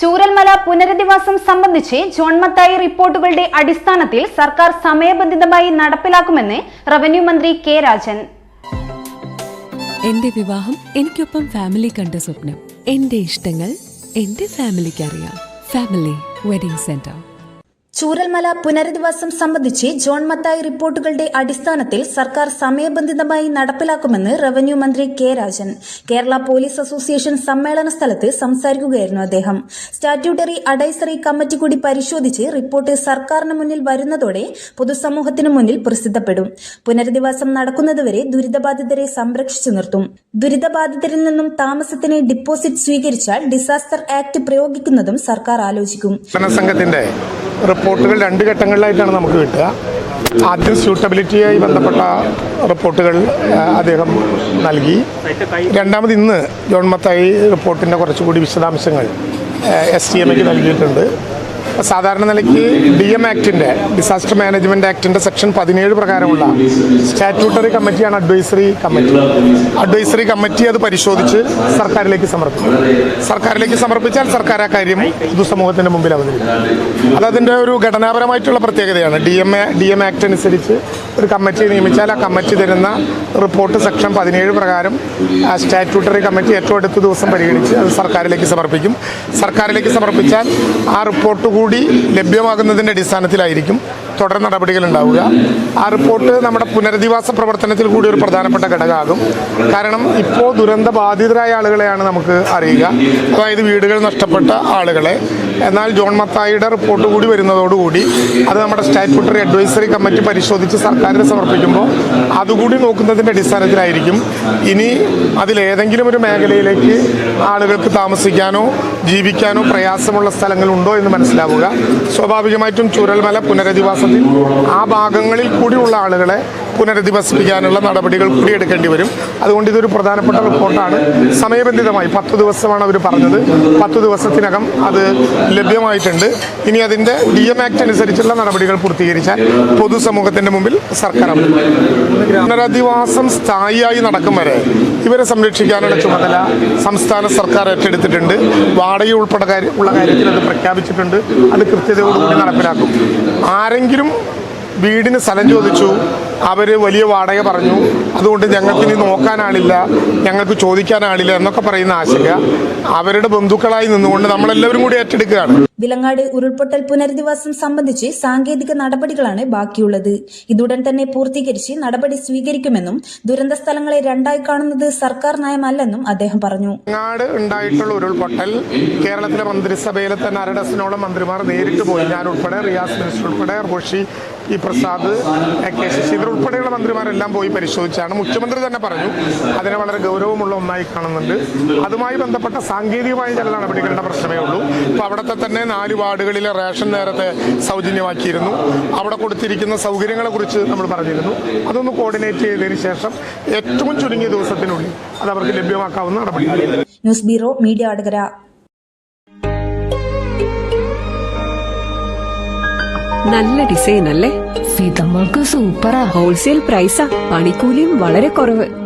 ചൂരൽമല പുനരധിവാസം സംബന്ധിച്ച് ജോൺമത്തായി റിപ്പോർട്ടുകളുടെ അടിസ്ഥാനത്തിൽ സർക്കാർ സമയബന്ധിതമായി നടപ്പിലാക്കുമെന്ന് റവന്യൂ മന്ത്രി കെ രാജൻ. എന്റെ വിവാഹം എനിക്കൊപ്പം ഫാമിലി കണ്ട സ്വപ്നം. എന്റെ ഇഷ്ടങ്ങൾ എന്റെ ഫാമിലിക്ക് അറിയാം ഫാമിലി വെഡിംഗ് സെന്റർ. ചൂരൽമല പുനരധിവാസം സംബന്ധിച്ച് ജോൺ മത്തായി റിപ്പോർട്ടുകളുടെ അടിസ്ഥാനത്തിൽ സർക്കാർ സമയബന്ധിതമായി നടപ്പിലാക്കുമെന്ന് റവന്യൂ മന്ത്രി K Rajan. Kerala police association സമ്മേളന സ്ഥലത്ത് സംസാരിക്കുകയായിരുന്നു അദ്ദേഹം. സ്റ്റാറ്റ്യൂട്ടറി അഡൈസറി കമ്മിറ്റി കൂടി പരിശോധിച്ച് റിപ്പോർട്ട് സർക്കാരിന് മുന്നിൽ വരുന്നതോടെ പൊതുസമൂഹത്തിന് മുന്നിൽ പ്രസിദ്ധപ്പെടും. പുനരധിവാസം നടക്കുന്നതുവരെ ദുരിതബാധിതരെ സംരക്ഷിച്ചു നിർത്തും. ദുരിതബാധിതരിൽ നിന്നും താമസത്തിന് ഡിപ്പോസിറ്റ് സ്വീകരിച്ചാൽ ഡിസാസ്റ്റർ ആക്ട് പ്രയോഗിക്കുന്നതും സർക്കാർ ആലോചിക്കും. റിപ്പോർട്ടുകൾ രണ്ട് ഘട്ടങ്ങളിലായിട്ടാണ് നമുക്ക് കിട്ടുക. ആദ്യം സ്യൂട്ടബിലിറ്റിയായി ബന്ധപ്പെട്ട റിപ്പോർട്ടുകൾ അദ്ദേഹം നൽകി. രണ്ടാമത് ഇന്ന് ജോൺ മത്തായി റിപ്പോർട്ടിന്റെ കുറച്ചുകൂടി വിശദാംശങ്ങൾ എസ് ടി എമ്മയ്ക്ക് നൽകിയിട്ടുണ്ട്. സാധാരണ നിലയ്ക്ക് ഡി എം ആക്ടിന്റെ ഡിസാസ്റ്റർ മാനേജ്മെന്റ് ആക്ടിന്റെ സെക്ഷൻ പതിനേഴ് പ്രകാരമുള്ള സ്റ്റാറ്റ്യൂട്ടറി കമ്മിറ്റിയാണ് അഡ്വൈസറി കമ്മിറ്റി അഡ്വൈസറി കമ്മിറ്റി അത് പരിശോധിച്ച് സർക്കാരിലേക്ക് സമർപ്പിക്കും. സർക്കാരിലേക്ക് സമർപ്പിച്ചാൽ സർക്കാർ ആ കാര്യം പൊതുസമൂഹത്തിന്റെ മുമ്പിൽ അവതരിപ്പിക്കും. അതതിന്റെ ഒരു ഘടനാപരമായിട്ടുള്ള പ്രത്യേകതയാണ്. D M A D M act അനുസരിച്ച് ഒരു കമ്മിറ്റി നിയമിച്ചാൽ ആ കമ്മിറ്റി തരുന്ന റിപ്പോർട്ട് സെക്ഷൻ പതിനേഴ് പ്രകാരം ആ സ്റ്റാറ്റ്യൂട്ടറി കമ്മിറ്റി ഏറ്റവും അടുത്ത ദിവസം പരിഗണിച്ച് അത് സർക്കാരിലേക്ക് സമർപ്പിക്കും. സർക്കാരിലേക്ക് സമർപ്പിച്ചാൽ ആ റിപ്പോർട്ട് കൂടി ലഭ്യമാകുന്നതിന്റെ അടിസ്ഥാനത്തിലായിരിക്കും തുടർ നടപടികൾ ഉണ്ടാവുക. ആ റിപ്പോർട്ട് നമ്മുടെ പുനരധിവാസ പ്രവർത്തനത്തിൽ കൂടി ഒരു പ്രധാനപ്പെട്ട ഘടകമാകും. കാരണം ഇപ്പോൾ ദുരന്ത ബാധിതരായ ആളുകളെയാണ് നമുക്ക് അറിയുക. അതായത് വീടുകൾ നഷ്ടപ്പെട്ട ആളുകളെ. എന്നാൽ ജോൺ മത്തായിയുടെ റിപ്പോർട്ട് കൂടി വരുന്നതോടുകൂടി അത് നമ്മുടെ സ്റ്റാറ്റ്യൂട്ടറി അഡ്വൈസറി കമ്മിറ്റി പരിശോധിച്ച് സർക്കാരിന് സമർപ്പിക്കുമ്പോൾ അതുകൂടി നോക്കുന്നതിന്റെ അടിസ്ഥാനത്തിലായിരിക്കും. ഇനി അതിലേതെങ്കിലും ഒരു മേഖലയിലേക്ക് ആളുകൾക്ക് താമസിക്കാനോ ജീവിക്കാനോ പ്രയാസമുള്ള സ്ഥലങ്ങളുണ്ടോ എന്ന് മനസ്സിലാവുക. സ്വാഭാവികമായിട്ടും ചൂരൽമല പുനരധിവാസത്തിൽ ആ ഭാഗങ്ങളിൽ കൂടിയുള്ള ആളുകളെ പുനരധിവസിപ്പിക്കാനുള്ള നടപടികൾ കൂടി എടുക്കേണ്ടി വരും. അതുകൊണ്ട് ഇതൊരു പ്രധാനപ്പെട്ട റിപ്പോർട്ടാണ്. സമയബന്ധിതമായി പത്ത് ദിവസമാണ് അവർ പറഞ്ഞത്. പത്ത് ദിവസത്തിനകം അത് ലഭ്യമായിട്ടുണ്ട്. ഇനി അതിന്റെ ഡി എം ആക്ട് അനുസരിച്ചുള്ള നടപടികൾ പൂർത്തീകരിച്ചാൽ പൊതുസമൂഹത്തിന്റെ മുമ്പിൽ സർക്കാർ. പുനരധിവാസം സ്ഥായിയായി നടക്കും വരെ ഇവരെ സംരക്ഷിക്കാനുള്ള ചുമതല സംസ്ഥാന സർക്കാർ ഏറ്റെടുത്തിട്ടുണ്ട്. വാടക ഉൾപ്പെടെ ഉള്ള കാര്യത്തിൽ അത് പ്രഖ്യാപിച്ചിട്ടുണ്ട്. അത് കൃത്യതയോടുകൂടി നടപ്പിലാക്കും. ആരെങ്കിലും വീടിന് സ്ഥലം ചോദിച്ചു അവർ വലിയ വാടക പറഞ്ഞു. അതുകൊണ്ട് ഞങ്ങൾക്ക് ഇനി നോക്കാൻ ആളില്ല ഞങ്ങൾക്ക് ചോദിക്കാനാളില്ല എന്നൊക്കെ പറയുന്ന ആശങ്ക അവരുടെ ബന്ധുക്കളായി നിന്നുകൊണ്ട് നമ്മളെല്ലാവരും കൂടി ഏറ്റെടുക്കുകയാണ്. വിലങ്ങാട് ഉരുൾപൊട്ടൽ പുനരധിവാസം സംബന്ധിച്ച് സാങ്കേതിക നടപടികളാണ് ബാക്കിയുള്ളത്. ഇതുടൻ തന്നെ പൂർത്തീകരിച്ച് നടപടി സ്വീകരിക്കുമെന്നും ദുരന്ത സ്ഥലങ്ങളെ രണ്ടായി കാണുന്നത് സർക്കാർ നയമല്ലെന്നും അദ്ദേഹം പറഞ്ഞു. വിലങ്ങാട് ഉണ്ടായിട്ടുള്ള ഉരുൾപൊട്ടൽ കേരളത്തിലെ മന്ത്രിസഭയിലെ തന്നെ അര ഡസനോളം മന്ത്രിമാർ നേരിട്ട് പോയി. ഞാൻ ഉൾപ്പെടെ റിയാസ് മിനിസ്റ്റർ ഉൾപ്പെടെ റോഷി ഇ പ്രസാദ് കെ ശശീന്ദ്രൻ ഉൾപ്പെടെയുള്ള മന്ത്രിമാരെല്ലാം പോയി പരിശോധിച്ചാണ് മുഖ്യമന്ത്രി തന്നെ പറഞ്ഞു. അതിനെ വളരെ ഗൗരവമുള്ള ഒന്നായി കാണുന്നുണ്ട്. അതുമായി ബന്ധപ്പെട്ട സാങ്കേതികമായ ചില നടപടികളുടെ പ്രശ്നമേ ഉള്ളൂ. അപ്പോൾ അവിടുത്തെ തന്നെ നാല് വാർഡുകളിലെ റേഷൻ നേരത്തെ സൗജന്യമാക്കിയിരുന്നു. അവിടെ കൊടുത്തിരിക്കുന്ന സൗകര്യങ്ങളെ കുറിച്ച് നമ്മൾ പറഞ്ഞിരുന്നു. അതൊന്ന് കോർഡിനേറ്റ് ചെയ്തതിന് ശേഷം ഏറ്റവും ചുരുങ്ങിയ ദിവസത്തിനുള്ളിൽ അത് അവർക്ക് ലഭ്യമാക്കാവുന്ന നടപടി ന്യൂസ് ബ്യൂറോ മീഡിയ വടകര നല്ല ഡിസൈൻ അല്ലേ? ഫിതമ്മൾക്ക് സൂപ്പറാ. ഹോൾസെയിൽ പ്രൈസാ. പണിക്കൂലിയും വളരെ കുറവ്.